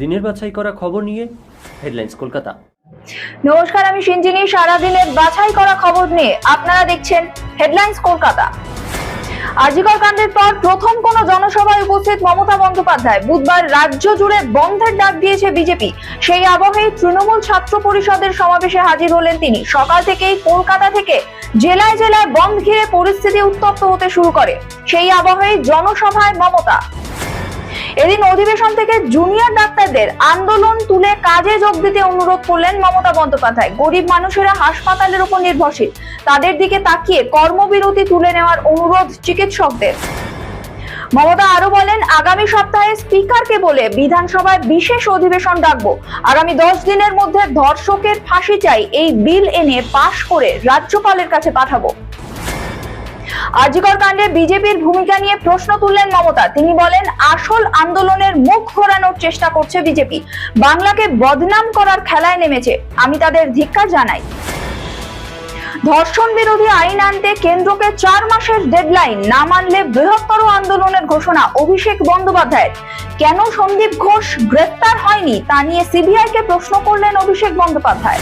দিনের বাছাই করা খবর নিয়ে হেডলাইন্স কলকাতা। নমস্কার, আমি সিঞ্জিনী সারাদিনের বাছাই করা খবর নিয়ে আপনারা দেখছেন হেডলাইন্স কলকাতা। আজিকর কাণ্ডের পর প্রথম কোন জনসভায় উপস্থিত মমতা বন্দ্যোপাধ্যায়। বুধবার রাজ্য জুড়ে বন্ধের ডাক দিয়েছে বিজেপি। সেই আবহেই তৃণমূল ছাত্র পরিষদের সমাবেশে হাজির হলেন তিনি। সকাল থেকেই কলকাতা থেকে জেলায় জেলায় বন্ধ ঘিরে পরিস্থিতি উত্তপ্ত হতে শুরু করে। সেই আবহেই জনসভায় মমতা। এদিন অধিবেশন থেকে জুনিয়র ডাক্তারদের আন্দোলন তুলে কাজে যোগ দিতে অনুরোধ করলেন মমতা বন্দ্যোপাধ্যায়। গরিব মানুষেরা হাসপাতালের উপর নির্ভরশীল। তাদের দিকে তাকিয়ে কর্মবিরতি তুলে নেওয়ার অনুরোধ চিকিৎসকদের। মমতা আরও বলেন, আগামী সপ্তাহে স্পিকারকে বলে বিধানসভায় বিশেষ অধিবেশন ডাকবো। আগামী দশ দিনের মধ্যে ধর্ষকের ফাঁসি চাই, এই বিল এনে পাশ করে রাজ্যপালের কাছে পাঠাবো। আজিকর কাণ্ডে বিজেপির ভূমিকা নিয়ে প্রশ্ন তুললেন মমতা। তিনি বলেন, আসল আন্দোলনের মুখ ঘোরানোর চেষ্টা করছে বিজেপি। বাংলাকে বদনাম করার খেলায় নেমেছে। আমি তাদের ধিক্কার জানাই। ধর্ষণ বিরোধী আইন আনতে কেন্দ্রকে চার মাসের ডেডলাইন না মানলে বৃহত্তর আন্দোলনের ঘোষণা অভিষেক বন্দ্যোপাধ্যায়ের। কেন সন্দীপ ঘোষ গ্রেপ্তার হয়নি, তা নিয়ে সিবিআই কে প্রশ্ন করলেন অভিষেক বন্দ্যোপাধ্যায়।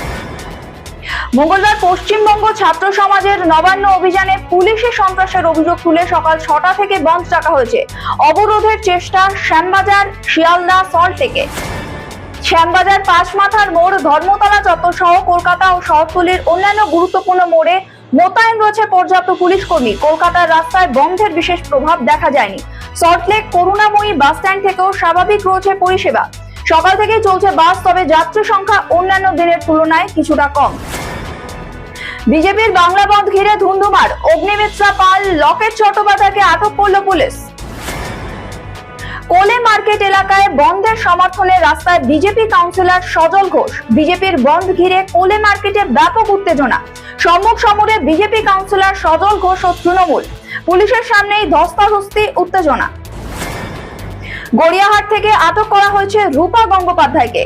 মঙ্গলবার পশ্চিমবঙ্গ ছাত্র সমাজের নবান্ন অভিযানে পুলিশি সন্ত্রাসের অভিযোগ তুলে সকাল ছটা থেকে বন্ধ ডাকা হয়েছে। অবরোধের চেষ্টা শ্যামবাজার, শিয়ালদা সল্টলেকে শ্যামবাজার পাঁচ মাথার মোড়, ধর্মতলা চত্বর সহ কলকাতা ও শহরতলির অন্যান্য গুরুত্বপূর্ণ মোড়ে মোতায়েন রয়েছে পর্যাপ্ত পুলিশ কর্মী। কলকাতার রাস্তায় বন্ধের বিশেষ প্রভাব দেখা যায়নি। সল্টলেক করুণাময়ী বাস স্ট্যান্ড থেকেও স্বাভাবিক রয়েছে পরিষেবা। সকাল থেকে চলছে বাস, তবে যাত্রী সংখ্যা অন্যান্য দিনের তুলনায় কিছুটা কম। বিজেপির বাংলা বন্ধ ঘিরে ধুন্ধুমার। অগ্নিমিত্রা পাল লকেট চট্টোপাধ্যায়কে আটক করল পুলিশ। কোলে মার্কেট এলাকায় বন্ধের সমর্থনে রাস্তায় বিজেপি কাউন্সিলর সজল ঘোষ। বিজেপির বন্ধ ঘিরে কোলে মার্কেটে ব্যাপক উত্তেজনা। সম্মুখ সমরে বিজেপি কাউন্সিলর সজল ঘোষ ও তৃণমূল। পুলিশের সামনেই ধস্তাধস্তি, উত্তেজনা। গড়িয়াহাট থেকে আটক করা হয়েছে রূপা গঙ্গোপাধ্যায়কে।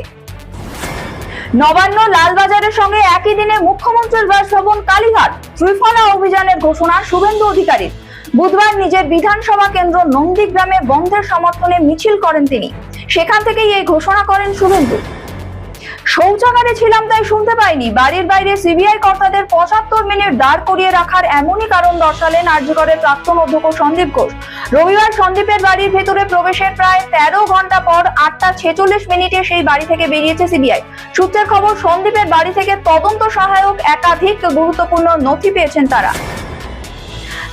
নবান্ন লালবাজারের সঙ্গে একই দিনে মুখ্যমন্ত্রীর বাসভবন কালীঘাট। ত্রিফলা অভিযানের ঘোষণা শুভেন্দু অধিকারীর। বুধবার নিজের বিধানসভা কেন্দ্র নন্দীগ্রামে বন্ধের সমর্থনে মিছিল করেন তিনি। সেখান থেকেই এই ঘোষণা করেন শুভেন্দু। শৌচাগারে ছিলাম তাই শুনতে পাইনি। বাড়ির বাইরে সিবিআই কর্তাদের পঁচাত্তর মিনিট দাঁড় করিয়ে রাখার এমনই কারণ দর্শালেন আর্যগড়ের প্রাক্তন অধ্যক্ষ সন্দীপ ঘোষ। রবিবার সন্দীপের বাড়ির ভেতরে প্রবেশের প্রায় তেরো ঘণ্টা পর আটটা ছেচল্লিশ মিনিটে সেই বাড়ি থেকে বেরিয়েছে সিবিআই। সূত্রের খবর, সন্দীপের বাড়ি থেকে তদন্ত সহায়ক একাধিক গুরুত্বপূর্ণ নথি পেয়েছেন তারা।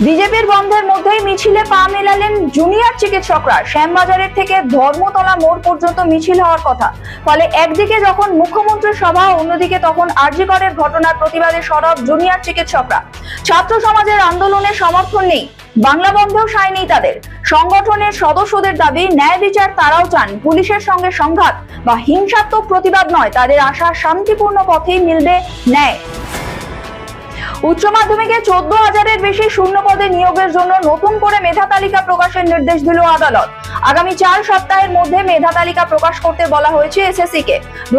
বিজেপির বন্ধের মধ্যেই মিছিলে পা মেলালেন জুনিয়র চিকিৎসকরা। শ্যামবাজারের থেকে ধর্মতলা মোড় পর্যন্ত মিছিল হওয়ার কথা। ফলে একদিকে যখন মুখ্যমন্ত্রীর সভা, অন্যদিকে তখন আরজিকরের ঘটনার প্রতিবাদে সরব জুনিয়র চিকিৎসকরা। ছাত্র সমাজের আন্দোলনের সমর্থন নেই, বাংলা বন্ধেও সায় নেই তাদের। সংগঠনের সদস্যদের দাবি, ন্যায় বিচার তারাও চান, পুলিশের সঙ্গে সংঘাত বা হিংসাত্মক প্রতিবাদ নয়, তাদের আশা শান্তিপূর্ণ পথেই মিলবে ন্যায়। উচ্চ মাধ্যমিকে চোদ্দ হাজারের বেশি শূন্য পদে নিয়োগের জন্য নতুন করে মেধা তালিকা প্রকাশের নির্দেশ দিল আদালত। আগামী চার সপ্তাহের মধ্যে মেধা তালিকা প্রকাশ করতে বলা হয়েছে এসএসসি কে দু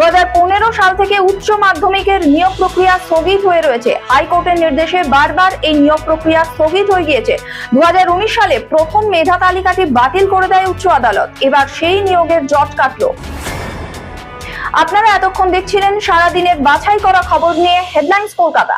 সাল থেকে উচ্চ মাধ্যমিকের নিয়োগ প্রক্রিয়া স্থগিত হয়ে রয়েছে। হাইকোর্টের নির্দেশে বারবার এই নিয়োগ প্রক্রিয়া স্থগিত হয়ে গিয়েছে। দু হাজার উনিশ সালে প্রথম মেধা তালিকাটি বাতিল করে দেয় উচ্চ আদালত। এবার সেই নিয়োগের জট কাটলো। আপনারা এতক্ষণ দেখছিলেন সারাদিনের বাছাই করা খবর নিয়ে হেডলাইন্স কলকাতা।